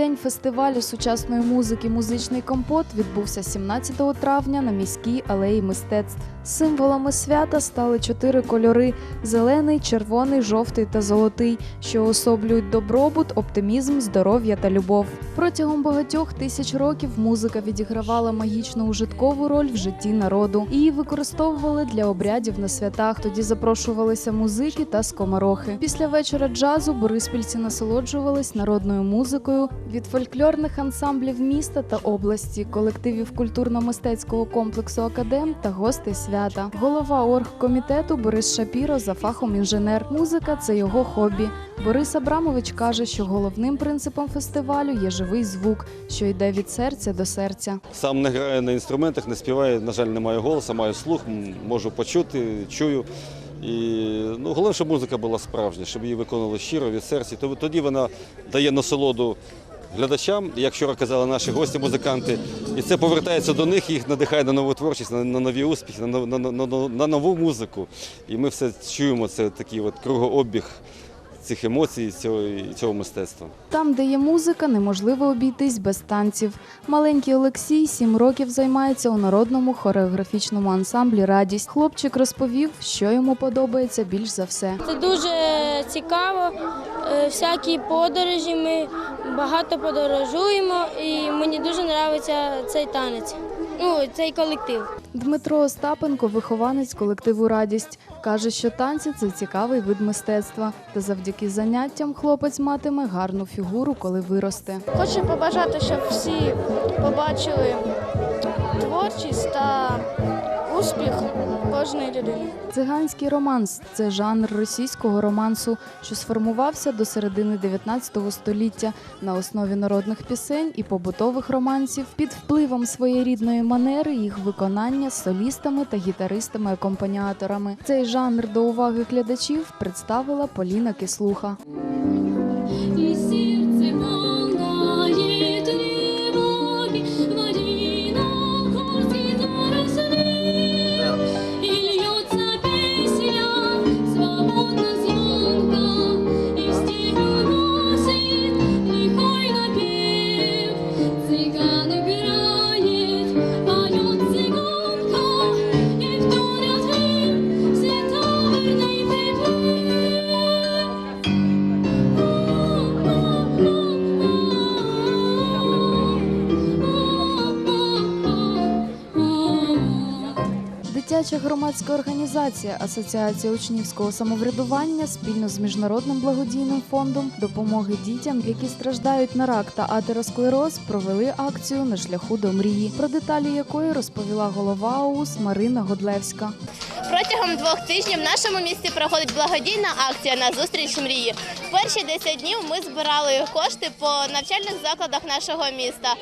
фестивалю сучасної музики Музичний компот відбувся 17 травня на міській алеї мистецтв. Символами свята стали чотири кольори: зелений, червоний, жовтий та золотий, що особлюють добробут, оптимізм, здоров'я та любов. Протягом багатьох тисяч років музика відігравала магічну ужиткову роль в житті народу. Її використовували для обрядів на святах. Тоді запрошувалися музики та скоморохи. Після вечора джазу бориспільці насолоджувались народною музикою від фольклорних ансамблів міста та області, колективів культурно-мистецького комплексу Академ та гостей свята. Голова оргкомітету Борис Шапіро за фахом інженер. Музика це його хобі. Борис Абрамович каже, що головним принципом фестивалю є живий звук, що йде від серця до серця. Сам не граю на інструментах, не співаю, на жаль, не маю голосу, маю слух, можу почути, чую. І ну, головне, щоб музика була справжня, щоб її виконували щиро від серця. То- Тоді вона дає насолоду глядачам, як вчора казали наші гості, музиканти. І це повертається до них, їх надихає на нову творчість, на, на нові успіхи, на, на, на, на, на нову музику. І ми все чуємо, це такий от кругообіг цих емоцій, цього, цього мистецтва. Там, де є музика, неможливо обійтись без танців. Маленький Олексій сім років займається у народному хореографічному ансамблі Радість. Хлопчик розповів, що йому подобається більш за все. Це дуже цікаво. Е, Всякі подорожі. Ми багато подорожуємо, і мені дуже подобається цей танець. Ну, цей колектив. Дмитро Остапенко, вихованець колективу Радість, каже, що танці це цікавий вид мистецтва, та завдяки заняттям хлопець матиме гарну фігуру, коли виросте. Хочу побажати, щоб всі побачили творчість та успіх кожної людини. Циганський романс це жанр російського романсу, що сформувався до середини 19 століття на основі народних пісень і побутових романсів під впливом своєрідної манери їх виконання солістами та гітаристами-акомпаніаторами. Цей жанр до уваги глядачів представила Поліна Кислуха. Дитяча громадська організація Асоціація учнівського самоврядування спільно з міжнародним благодійним фондом допомоги дітям, які страждають на рак та атеросклероз, провели акцію на шляху до мрії, про деталі якої розповіла голова ОУС Марина Годлевська. Протягом двох тижнів в нашому місті проходить благодійна акція на зустріч мрії. Перші 10 днів ми збирали кошти по навчальних закладах нашого міста.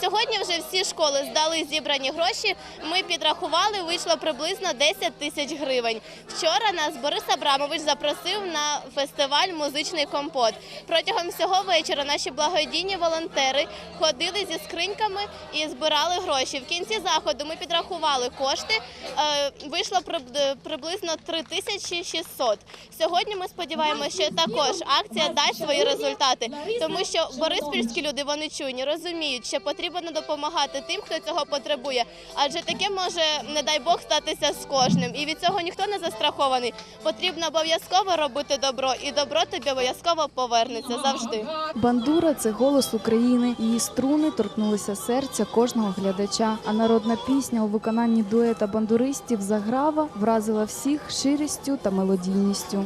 Сьогодні вже всі школи здали зібрані гроші. Ми підрахували, вийшло приблизно 10 тисяч гривень. Вчора нас Борис Абрамович запросив на фестиваль Музичний компот. Протягом всього вечора наші благодійні волонтери ходили зі скриньками і збирали гроші. В кінці заходу ми підрахували кошти. Е, Вийшло приб- приблизно 3600. Сьогодні ми сподіваємося, що також акція дасть свої результати, тому що бориспільські люди вони чуйні, розуміють, що потрібно допомагати тим, хто цього потребує. Адже таке може, не дай Бог, статися з кожним. І від цього ніхто не застрахований. Потрібно обов'язково робити добро, і добро тобі обов'язково повернеться завжди. Бандура це голос України. Її струни торкнулися серця кожного глядача. А народна пісня у виконанні дуета бандуристів Заграва вразила всіх ширістю та мелодійністю.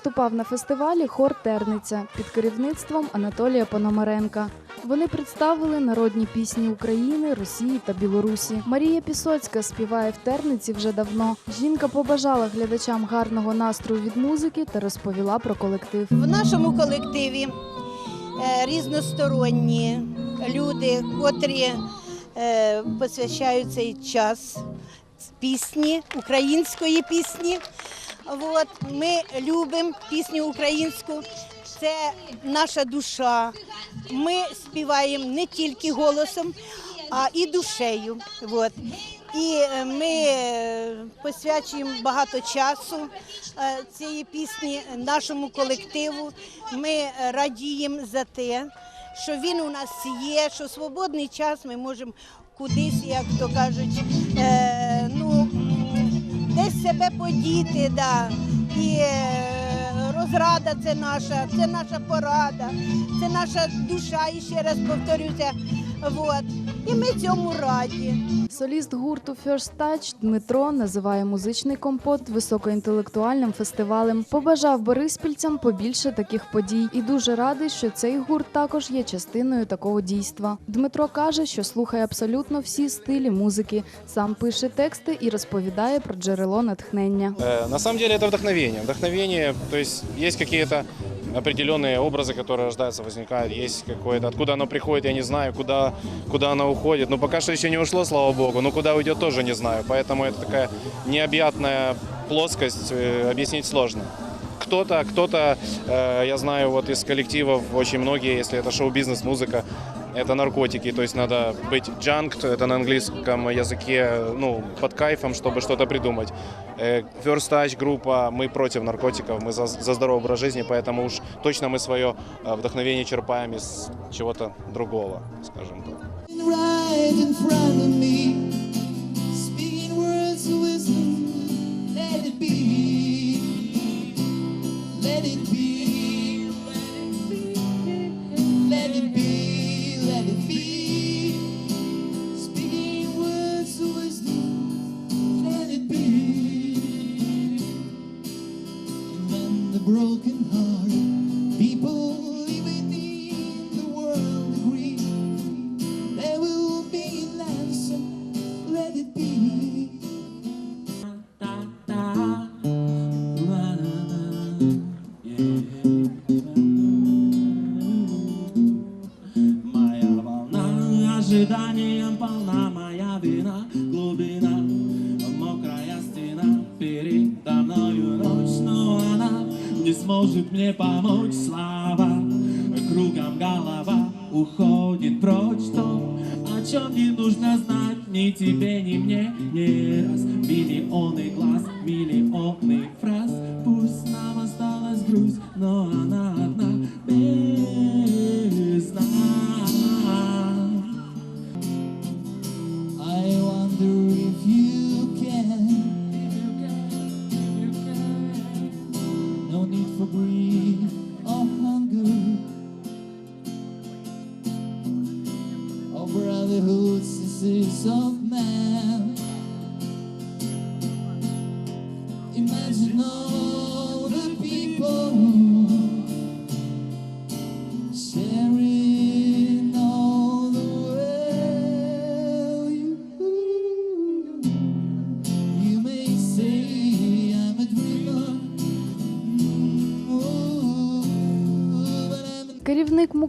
Виступав на фестивалі хор Терниця під керівництвом Анатолія Пономаренка. Вони представили народні пісні України, Росії та Білорусі. Марія Пісоцька співає в Терниці вже давно. Жінка побажала глядачам гарного настрою від музики та розповіла про колектив. В нашому колективі е, різносторонні люди, котрі е, посвящають цей час пісні, української пісні. От, ми любимо пісню українську, це наша душа. Ми співаємо не тільки голосом, а і душею. От. І е, ми е, посвячуємо багато часу е, цієї пісні нашому колективу. Ми радіємо за те, що він у нас є, що свободний час ми можемо кудись, як то кажуть, ну, себе подіти. Да. І е, розрада це наша, це наша порада, це наша душа, і ще раз повторюся. Вот. І ми цьому раді. Соліст гурту First Touch Дмитро називає музичний компот високоінтелектуальним фестивалем. Побажав бориспільцям побільше таких подій і дуже радий, що цей гурт також є частиною такого дійства. Дмитро каже, що слухає абсолютно всі стилі музики, сам пише тексти і розповідає про джерело натхнення. Э, На самом деле это вдохновение. Вдохновение, то есть есть какие-то определенные образы, которые рождаются, возникают, есть какое-то, откуда оно приходит, я не знаю, куда, куда оно уходит. Но пока что еще не ушло, слава богу, Но куда уйдет, тоже не знаю. Поэтому это такая необъятная плоскость, э, объяснить сложно. Кто-то, кто-то, э, я знаю, вот из коллективов очень многие, если это шоу-бизнес, музыка, это наркотики, то есть надо быть junked, это на английском языке, ну, под кайфом, чтобы что-то придумать. Э, First Touch группа, мы против наркотиков, мы за, за здоровый образ жизни, поэтому уж точно мы свое э, вдохновение черпаем из чего-то другого, скажем так. right broken heart. Помочь слава. Кругом голова уходит. Прочь То, о чем не нужно знать. Ни тебе, ни мне. Не раз Миллионы глаз, миллионы фраз. Пусть нам осталась грусть, но она brotherhoods, the sins of man. Imagine all.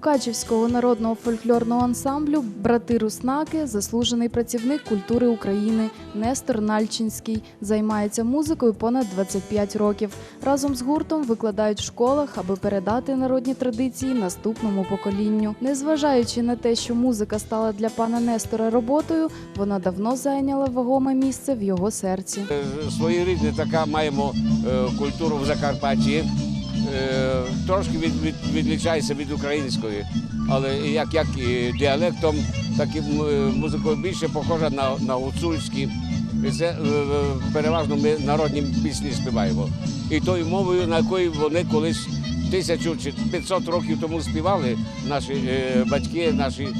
Мукачівського народного фольклорного ансамблю Брати Руснаки, заслужений працівник культури України Нестор Нальчинський, займається музикою понад 25 років. Разом з гуртом викладають в школах, аби передати народні традиції наступному поколінню. Незважаючи на те, що музика стала для пана Нестора роботою, вона давно зайняла вагоме місце в його серці. своєрідна така маємо е, культуру в Закарпатті. Е, Трошки від, від, відлічається від української, але як, як і діалектом, так і е, музикою більше похожа на, на гуцульські. Це е, переважно ми народні пісні співаємо. І тою мовою, на якої вони колись тисячу чи 500 років тому співали наші е, батьки, наші, е,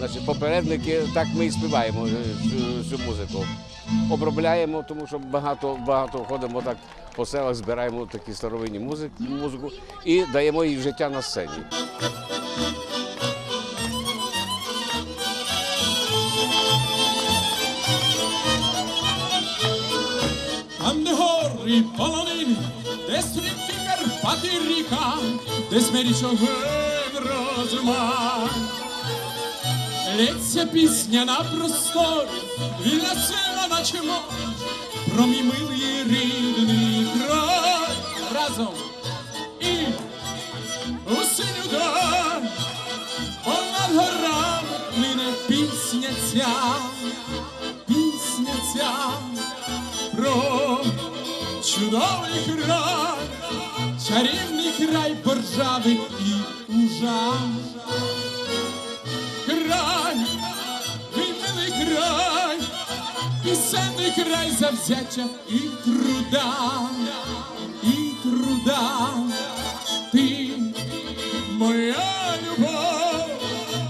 наші попередники, так ми і співаємо цю, цю музику. Обробляємо, тому що багато, багато ходимо так по селах, збираємо такі старовинні музик, музику і даємо їй життя на сцені. Там, де гори полонини, де стрімкі Карпати ріка, де смерічовен розмах. Лється пісня на просторі, вільна сила наче про мій милий рідний край. Разом і у синю даль, понад горами плине пісня ця, пісня ця про чудовий край, чарівний край боржави і ужас. Пісенний край завзяття и труда, и труда. Ты моя любовь,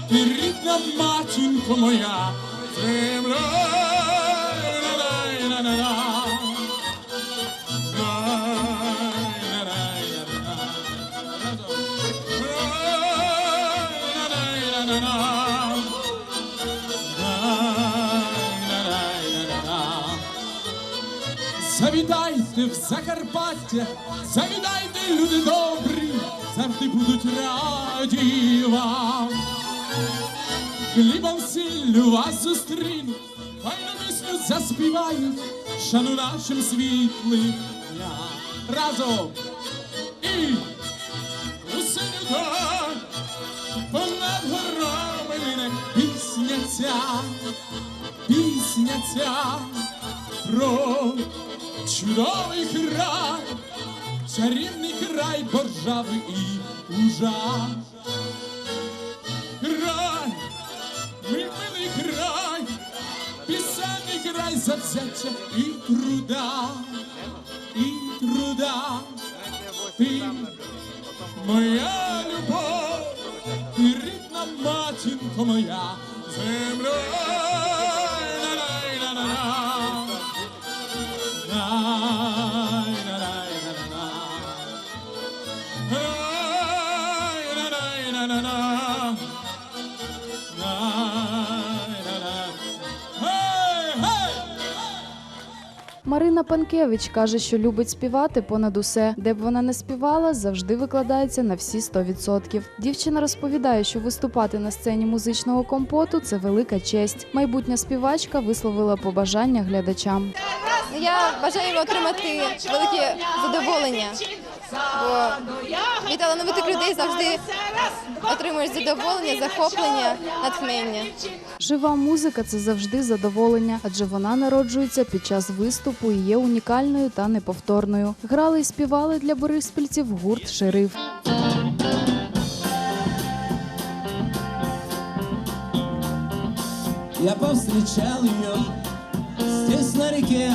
ти рідна матінко моя, земля. Завітайте в Закарпаття, завітайте, люди добрі, завжди будуть раді вам. Хлібом сіллю вас зустрінуть, файну пісню заспівають, шану нашим світлим дням. Разом і у синю даль, понад горами пісня ця, пісня ця про чудовий край, чарівний край боржави і ужас. Край, мій край, пісенний край завзяття і труда, і труда. Ти моя любов, ти рідна матінко моя, земля. Марина Панкевич каже, що любить співати понад усе. Де б вона не співала, завжди викладається на всі 100%. Дівчина розповідає, що виступати на сцені музичного компоту це велика честь. Майбутня співачка висловила побажання глядачам. Я бажаю отримати велике задоволення, бо від талановитих людей завжди отримуєш задоволення, захоплення, натхнення. Жива музика це завжди задоволення, адже вона народжується під час виступу і є унікальною та неповторною. Грали і співали для бориспільців гурт Шериф. Я повстречал ее здесь на реке,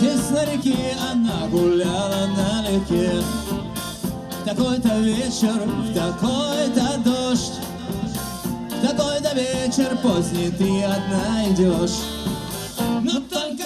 здесь на реке она гуляла налегке. В такой-то вечер, в такой-то дождь, такой-то вечер поздний ты одна идешь. Но только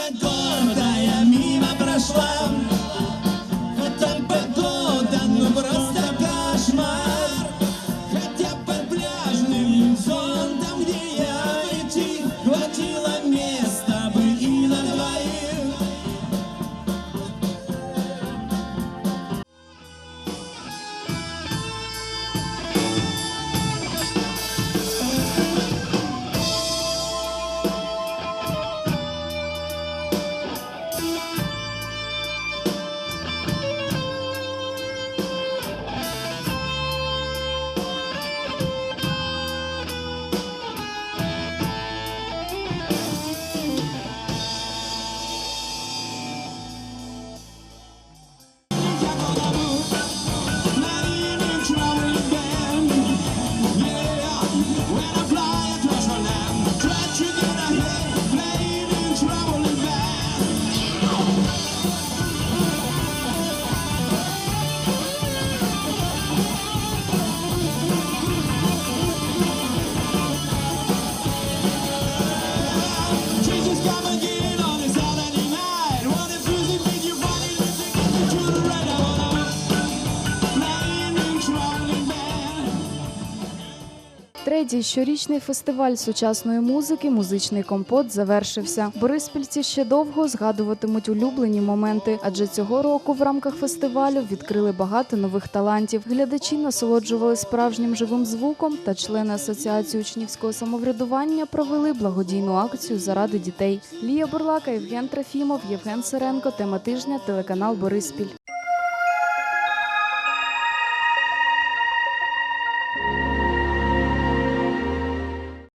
Міськмедії щорічний фестиваль сучасної музики Музичний компот завершився. Бориспільці ще довго згадуватимуть улюблені моменти, адже цього року в рамках фестивалю відкрили багато нових талантів. Глядачі насолоджували справжнім живим звуком, та члени асоціації учнівського самоврядування провели благодійну акцію заради дітей. Лія Бурлака, Євген Трофімов, Євген Сиренко. Тема тижня телеканал Бориспіль.